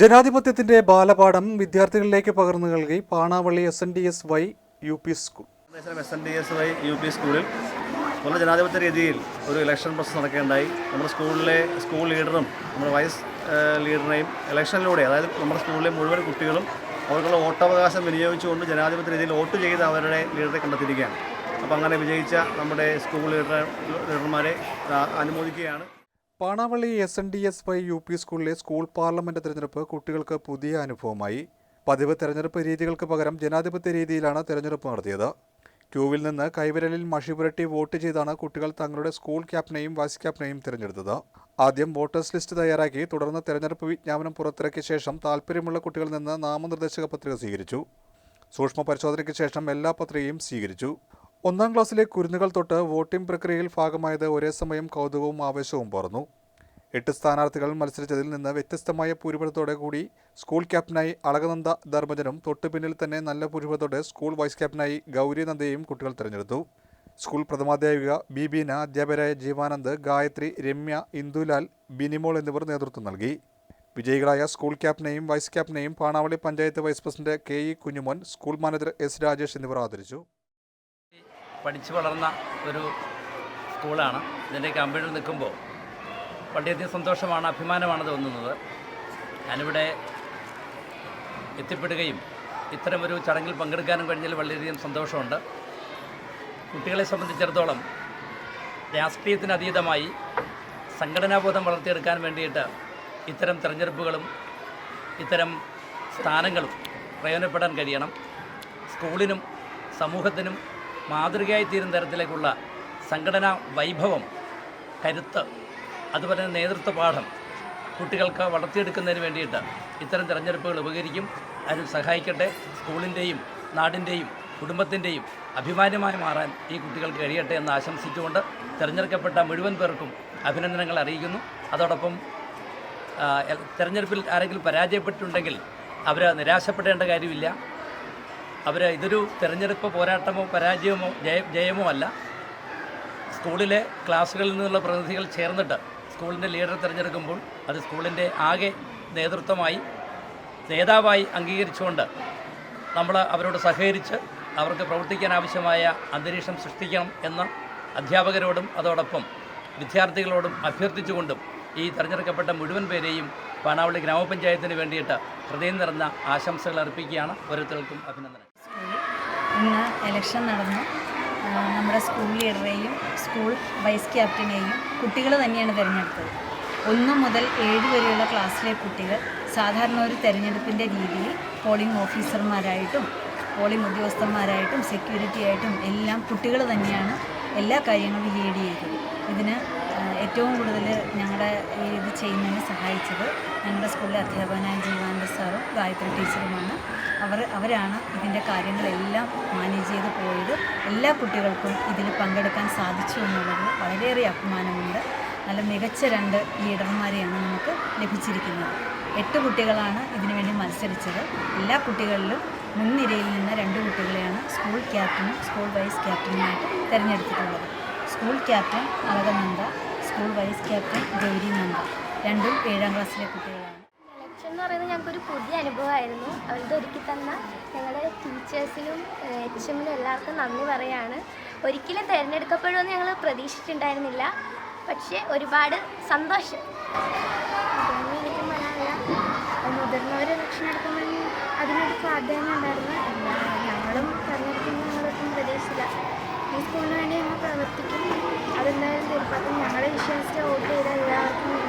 ജനാധിപത്യത്തിന്റെ ബാലപാഠം വിദ്യാർത്ഥികളിലേക്ക് പകർന്നു നൽകി Panavally S N D S Y U P school S N D S Y U P സ്കൂളിൽ വളരെ ജനാധിപത്യ രീതിയിൽ ഒരു ഇലക്ഷൻ പ്രോസസ് നടക്കുകയുണ്ടായി. നമ്മുടെ സ്കൂളിലെ സ്കൂൾ ലീഡറും നമ്മുടെ വൈസ് ലീഡറിനെയും ഇലക്ഷനിലൂടെ അതായത് നമ്മുടെ സ്കൂളിലെ മുഴുവൻ കുട്ടികളും അവർക്കുള്ള വോട്ടവകാശം വിനിയോഗിച്ചുകൊണ്ട് ജനാധിപത്യ രീതിയിൽ വോട്ട് ചെയ്ത് അവരുടെ ലീഡറെ കണ്ടെത്തിയിരിക്കുകയാണ്. അപ്പോൾ അങ്ങനെ വിജയിച്ച നമ്മുടെ സ്കൂൾ ലീഡർ ലീഡർമാരെ അനുമോദിക്കുകയാണ്. Panavally S N D S Y U P സ്കൂളിലെ സ്കൂൾ പാർലമെന്റ് തിരഞ്ഞെടുപ്പ് കുട്ടികൾക്ക് പുതിയ അനുഭവമായി. പതിവ് തെരഞ്ഞെടുപ്പ് രീതികൾക്ക് പകരം ജനാധിപത്യ രീതിയിലാണ് തെരഞ്ഞെടുപ്പ് നടത്തിയത്. ക്യൂവിൽ നിന്ന് കൈവിരലിൽ മഷി പുരട്ടി വോട്ട് ചെയ്താണ് കുട്ടികൾ തങ്ങളുടെ സ്കൂൾ ക്യാപ്റ്റനെയും വൈസ് ക്യാപ്റ്റനെയും തിരഞ്ഞെടുത്തത്. ആദ്യം വോട്ടേഴ്സ് ലിസ്റ്റ് തയ്യാറാക്കി തുടർന്ന് തെരഞ്ഞെടുപ്പ് വിജ്ഞാപനം പുറത്തിറക്കിയ ശേഷം താൽപ്പര്യമുള്ള കുട്ടികളിൽ നിന്ന് നാമനിർദ്ദേശക പത്രിക സ്വീകരിച്ചു. സൂക്ഷ്മ പരിശോധനയ്ക്ക് ശേഷം എല്ലാ പത്രികയും സ്വീകരിച്ചു. ഒന്നാം ക്ലാസ്സിലെ കുരുന്നുകൾ തൊട്ട് വോട്ടിംഗ് പ്രക്രിയയിൽ ഭാഗമായത് ഒരേ സമയം കൗതുകവും ആവേശവും പറന്നു എട്ട് സ്ഥാനാർത്ഥികൾ മത്സരിച്ചതിൽ നിന്ന് വ്യത്യസ്തമായ ഭൂരിപക്ഷത്തോടെ കൂടി സ്കൂൾ ക്യാപ്റ്റനായി അളകനന്ദ ധർമ്മജനും തൊട്ടു പിന്നിൽ തന്നെ നല്ല ഭൂരിപക്ഷത്തോടെ സ്കൂൾ വൈസ് ക്യാപ്റ്റനായി ഗൗരി നന്ദയെയും കുട്ടികൾ തിരഞ്ഞെടുത്തു. സ്കൂൾ പ്രഥമാധ്യാപിക ബി ബീന അധ്യാപകരായ ജീവാനന്ദ് ഗായത്രി രമ്യ ഇന്ദുലാൽ ബിനിമോൾ എന്നിവർ നേതൃത്വം നൽകി. വിജയികളായ സ്കൂൾ ക്യാപ്റ്റനെയും vice ക്യാപ്റ്റനെയും Panavally panchayat vice president K E Kunjumon school manager S Rajesh എന്നിവർ ആദരിച്ചു. പഠിച്ചു വളർന്ന ഒരു സ്കൂളാണ്. ഇതിന്റെ കമ്പ്യൂട്ടർ നിൽക്കുമ്പോൾ വളരെയധികം സന്തോഷമാണ് അഭിമാനമാണ് തോന്നുന്നത്. ഞാനിവിടെ എത്തിപ്പെടുകയും ഇത്തരമൊരു ചടങ്ങിൽ പങ്കെടുക്കാനും കഴിഞ്ഞാൽ വളരെയധികം സന്തോഷമുണ്ട്. കുട്ടികളെ സംബന്ധിച്ചിടത്തോളം രാഷ്ട്രീയത്തിന് അതീതമായി സംഘടനാബോധം വളർത്തിയെടുക്കാൻ വേണ്ടിയിട്ട് ഇത്തരം തിരഞ്ഞെടുപ്പുകളും ഇത്തരം സ്ഥാനങ്ങളും പ്രയോജനപ്പെടാൻ കഴിയണം. സ്കൂളിനും സമൂഹത്തിനും മാതൃകയായി തീരുന്ന തരത്തിലേക്കുള്ള സംഘടനാ വൈഭവം കരുത്ത് അതുപോലെ തന്നെ നേതൃത്വ പാഠം കുട്ടികൾക്ക് വളർത്തിയെടുക്കുന്നതിന് വേണ്ടിയിട്ട് ഇത്തരം തിരഞ്ഞെടുപ്പുകൾ ഉപകരിക്കും. അതിന് സഹായിക്കട്ടെ. സ്കൂളിന്റെയും നാടിന്റെയും കുടുംബത്തിന്റെയും അഭിമാനമായി മാറാൻ ഈ കുട്ടികൾക്ക് കഴിയട്ടെ എന്ന് ആശംസിച്ചുകൊണ്ട് തിരഞ്ഞെടുക്കപ്പെട്ട മുഴുവൻ പേർക്കും അഭിനന്ദനങ്ങൾ അറിയിക്കുന്നു. അതോടൊപ്പം തെരഞ്ഞെടുപ്പിൽ ആരെങ്കിലും പരാജയപ്പെട്ടിട്ടുണ്ടെങ്കിൽ അവർ നിരാശപ്പെടേണ്ട കാര്യമില്ല. അവർ ഇതൊരു തിരഞ്ഞെടുപ്പ് പോരാട്ടമോ പരാജയമോ ജയ ജയമോ അല്ല. സ്കൂളിലെ ക്ലാസ്സുകളിൽ നിന്നുള്ള പ്രതിനിധികൾ ചേർന്നിട്ട് സ്കൂളിന്റെ ലീഡറെ തിരഞ്ഞെടുക്കുമ്പോൾ അത് സ്കൂളിന്റെ ആകെ നേതൃത്വമായി നേതാവായി അംഗീകരിച്ചുകൊണ്ട് നമ്മൾ അവരോട് സഹകരിച്ച് അവർക്ക് പ്രവർത്തിക്കാൻ ആവശ്യമായ അന്തരീക്ഷം സൃഷ്ടിക്കണം എന്ന് അധ്യാപകരോടും അതോടൊപ്പം വിദ്യാർത്ഥികളോടും അഭ്യർത്ഥിച്ചുകൊണ്ടും ഈ തിരഞ്ഞെടുക്കപ്പെട്ട മുഴുവൻ പേരെയും പാണാവള്ളി ഗ്രാമപഞ്ചായത്തിന് വേണ്ടിയിട്ട് ഹൃദയം നിറഞ്ഞ ആശംസകൾ അർപ്പിക്കുകയാണ്. ഓരോരുത്തർക്കും അഭിനന്ദനം ഇന്ന് ഇലക്ഷൻ നടന്നു. നമ്മുടെ സ്കൂൾ ലീഡറെയും സ്കൂൾ വൈസ് ക്യാപ്റ്റനെയും കുട്ടികൾ തന്നെയാണ് തിരഞ്ഞെടുത്തത്. ഒന്ന് മുതൽ ഏഴ് വരെയുള്ള ക്ലാസ്സിലെ കുട്ടികൾ സാധാരണ ഒരു തിരഞ്ഞെടുപ്പിന്റെ രീതിയിൽ പോളിംഗ് ഓഫീസർമാരായിട്ടും പോളിംഗ് ഉദ്യോഗസ്ഥന്മാരായിട്ടും സെക്യൂരിറ്റി ആയിട്ടും എല്ലാം കുട്ടികൾ തന്നെയാണ് എല്ലാ കാര്യങ്ങളും ലീഡ് ചെയ്തത്. ഇതിന് ഏറ്റവും കൂടുതൽ ഞങ്ങളുടെ ഇത് ചെയ്യുന്നതിന് സഹായിച്ചത് ഞങ്ങളുടെ സ്കൂളിലെ അധ്യാപകനായ ജീവാനന്ദ സാറും ഗായത്രി ടീച്ചറുമാണ്. അവർ അവരാണ് ഇതിന്റെ കാര്യങ്ങളെല്ലാം മാനേജ് ചെയ്ത് പോയത്. എല്ലാ കുട്ടികൾക്കും ഇതിൽ പങ്കെടുക്കാൻ സാധിച്ചു എന്നുള്ളത് വളരെയേറെ അഭിമാനമുണ്ട്. നല്ല മികച്ച രണ്ട് ലീഡർമാരെയാണ് നമുക്ക് ലഭിച്ചിരിക്കുന്നത്. എട്ട് കുട്ടികളാണ് ഇതിനുവേണ്ടി മത്സരിച്ചത്. എല്ലാ കുട്ടികളിലും മുൻനിരയിൽ നിന്ന് രണ്ട് കുട്ടികളെയാണ് സ്കൂൾ ക്യാപ്റ്റനും സ്കൂൾ വൈസ് ക്യാപ്റ്റനുമായിട്ട് തിരഞ്ഞെടുത്തിട്ടുള്ളത്. School captain Alakananda school vice captain Gouri Nanda. രണ്ടും ഏഴാം ക്ലാസ്സിലെ കുട്ടികളാണ്. ഇലക്ഷൻ എന്ന് പറയുന്നത് ഞങ്ങൾക്കൊരു പുതിയ അനുഭവമായിരുന്നു. അവരുടെ ഒരുക്കി തന്ന ഞങ്ങളുടെ ടീച്ചേഴ്സിനും എച്ച് എമ്മിനും എല്ലാവർക്കും നന്ദി പറയാണ്. ഒരിക്കലും തിരഞ്ഞെടുക്കപ്പെടുമെന്ന് ഞങ്ങൾ പ്രതീക്ഷിച്ചിട്ടുണ്ടായിരുന്നില്ല. പക്ഷേ ഒരുപാട് സന്തോഷം. മുതിർന്നവർ ഇലക്ഷൻ എടുക്കുമ്പോൾ അതിനൊരു പ്രാധാന്യം ഉണ്ടായിരുന്നു. ഞങ്ങളും തിരഞ്ഞെടുക്കുന്ന ഞങ്ങളൊന്നും പ്രതീക്ഷിച്ചില്ല. ഈ സ്കൂളിന് വേണ്ടി ഞങ്ങൾ പ്രവർത്തിക്കും. അതെന്തായാലും ഞങ്ങളെ വിശ്വസിച്ച് വോട്ട് ചെയ്ത എല്ലാവർക്കും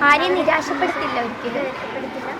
ആരെയും നിരാശപ്പെടുത്തില്ല ഒരിക്കലും. നിരാശപ്പെടുത്തില്ല.